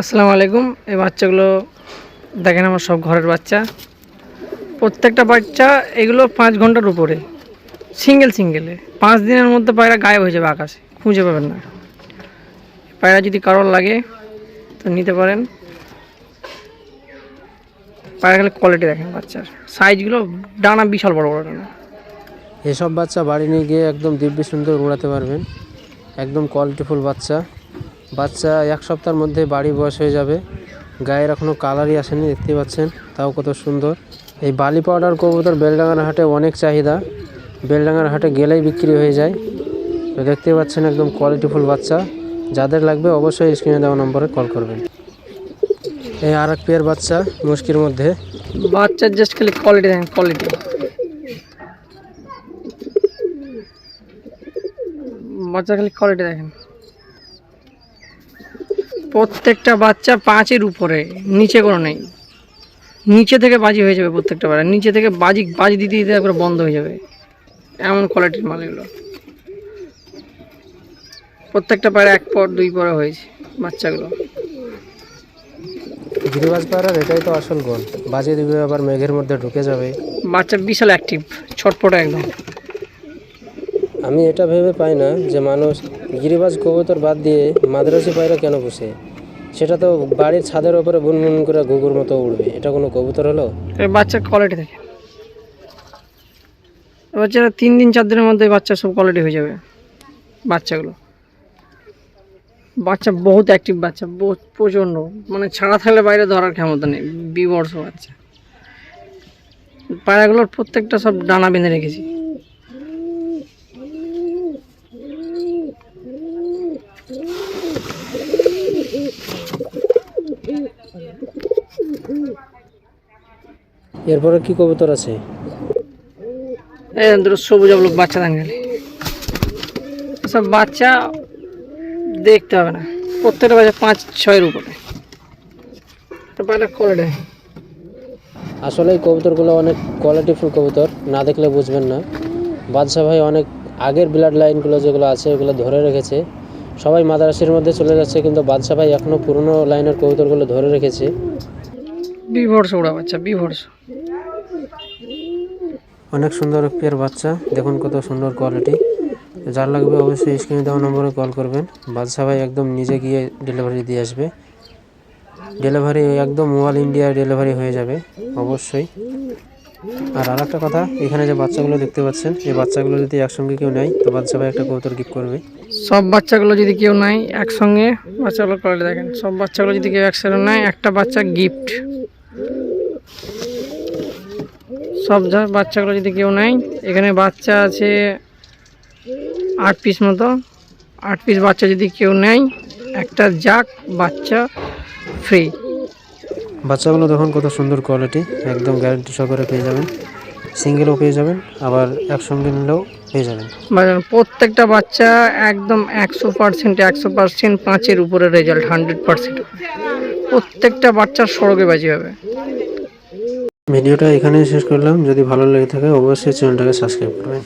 আসসালামু আলাইকুম। এই বাচ্চাগুলো দেখেন আমার সব ঘরের বাচ্চা। প্রত্যেকটা বাচ্চা এগুলো পাঁচ ঘণ্টার উপরে। সিঙ্গেল, সিঙ্গেলে। পাঁচ দিনের মধ্যে পায়রা গায়েব হয়ে যাবে আকাশে। খুঁজে পাবেন না। পায়রা যদি কারোর লাগে, তো নিতে পারেন। পায়রা গেলে কোয়ালিটি দেখেন বাচ্চার। সাইজগুলো ডানা বিশাল বড় বড় ডানা। এসব বাচ্চা বাড়ি নিয়ে গিয়ে একদম দিব্য সুন্দর উড়াতে পারবেন। একদম কোয়ালিটিফুল বাচ্চা। বাচ্চা এক সপ্তাহের মধ্যে বাড়ি বয়স হয়ে যাবে। গায়ের এখনও কালারই আসেনি দেখতে পাচ্ছেন। তাও কত সুন্দর। এই বালি পাউডার কবুতর বেলডাঙ্গার হাটে অনেক চাহিদা। বেলডাঙ্গার হাটে গেলেই বিক্রি হয়ে যায়। তো দেখতে পাচ্ছেন একদম কোয়ালিটিফুল বাচ্চা। যাদের লাগবে অবশ্যই স্ক্রিনে দেওয়া নম্বরে কল করবেন। এই আর এক পেয়ার বাচ্চা মুশকির মধ্যে। বাচ্চার জাস্ট খালি কোয়ালিটি দেখেন কোয়ালিটি বাচ্চার খালি কোয়ালিটি দেখেন। প্রত্যেকটা বাচ্চা পাঁচের উপরে নিচে কোনো নেই। নিচে থেকে বাজি হয়ে যাবে প্রত্যেকটা বাচ্চা। নিচে থেকে বাজি বাজি দিতে দিতে একবার বন্ধ হয়ে যাবে। এমন কোয়ালিটির মাল এগুলো। প্রত্যেকটা পায়রা এক পর দুই পরে হয়েছে বাচ্চাগুলো। গিরিবাজ পাড়ার এটাই তো আসল গোল। বাজিয়ে দিবে আবার মেঘের মধ্যে ঢুকে যাবে। বাচ্চা বিশাল অ্যাক্টিভ ছটপটে একদম। আমি এটা ভেবে পাই না যে মানুষ গিরিবাজ কবুতর বাদ দিয়ে মাদ্রাসি পায়রা কেন পুষে? সেটা তো বাড়ির ছাদের ওপরে বুনবুন করে ঘুঘুর মতো উড়বে। এটা কোনো কবুতর হলো? এই বাচ্চার কোয়ালিটি দেখে। বাচ্চারা তিন দিন, চার দিনের মধ্যে বাচ্চা সব কোয়ালিটি হয়ে যাবে। বাচ্চাগুলো। বাচ্চা বহুত অ্যাক্টিভ বাচ্চা প্রচণ্ড। মানে ছাড়া থাকলে বাইরে ধরার ক্ষমতা নেই। বিবর্ষ বাচ্চা। পায়রাগুলোর প্রত্যেকটা সব ডানা বেঁধে রেখেছি। এরপরে কি কবুতর আছে? সবুজ বাচ্চা দাঙ্গালি সব বাচ্চা দেখতে হবে না। প্রত্যেকটা বাচ্চা পাঁচ ছয়ের উপরে। কোয়ালিটি আসলে এই কবুতরগুলো অনেক কোয়ালিটিফুল কবুতর না দেখলে বুঝবেন না। বাদশাহ ভাই অনেক আগের ব্লাড লাইনগুলো যেগুলো আছে ওগুলো ধরে রেখেছে। সবাই মাদারাসির মধ্যে চলে যাচ্ছে কিন্তু বাদশাহ ভাই এখনও পুরনো লাইনের কবুতরগুলো ধরে রেখেছে। বিভর্ষ ওরা বাচ্চা বিভর্ষ অনেক সুন্দর পেয়ার বাচ্চা দেখুন কত সুন্দর কোয়ালিটি যার লাগবে অবশ্যই স্ক্রিনে দেওয়া নম্বরে কল করবেন। বাদশা ভাই একদম নিজে গিয়ে ডেলিভারি দিয়ে আসবে। ডেলিভারি একদম অল ইন্ডিয়া ডেলিভারি হয়ে যাবে অবশ্যই। আর আর একটা কথা এখানে যে বাচ্চাগুলো দেখতে পাচ্ছেন এই বাচ্চাগুলো যদি একসঙ্গে কেউ নেয় তো বাদশা ভাই একটা কবুতর গিফট করবে। সব বাচ্চাগুলো যদি কেউ নেয় একসঙ্গে বাচ্চাগুলো কোয়ালিটি দেখেন। সব বাচ্চাগুলো যদি কেউ একসাথে নেয় একটা বাচ্চা গিফট সব বাচ্চাগুলো যদি কেউ নেয় এখানে বাচ্চা আছে আট পিস মতো। আট পিস বাচ্চা যদি কেউ নেয় একটা যাক বাচ্চা ফ্রি বাচ্চাগুলো দেখুন কত সুন্দর কোয়ালিটি একদম গ্যারান্টি সহকারে পেয়ে যাবেন। সিঙ্গেলও পেয়ে যাবেন আবার একসঙ্গে নিলেও পেয়ে যাবেন। প্রত্যেকটা বাচ্চা একদম একশো পার্সেন্ট একশো পার্সেন্ট পাঁচের উপরে রেজাল্ট হান্ড্রেড পার্সেন্ট প্রত্যেকটা বাচ্চার সড়কে বাজি হবে। ভিডিওটা এখানেই শেষ করলাম। যদি ভালো লেগে থাকে অবশ্যই চ্যানেলটাকে সাবস্ক্রাইব করবেন।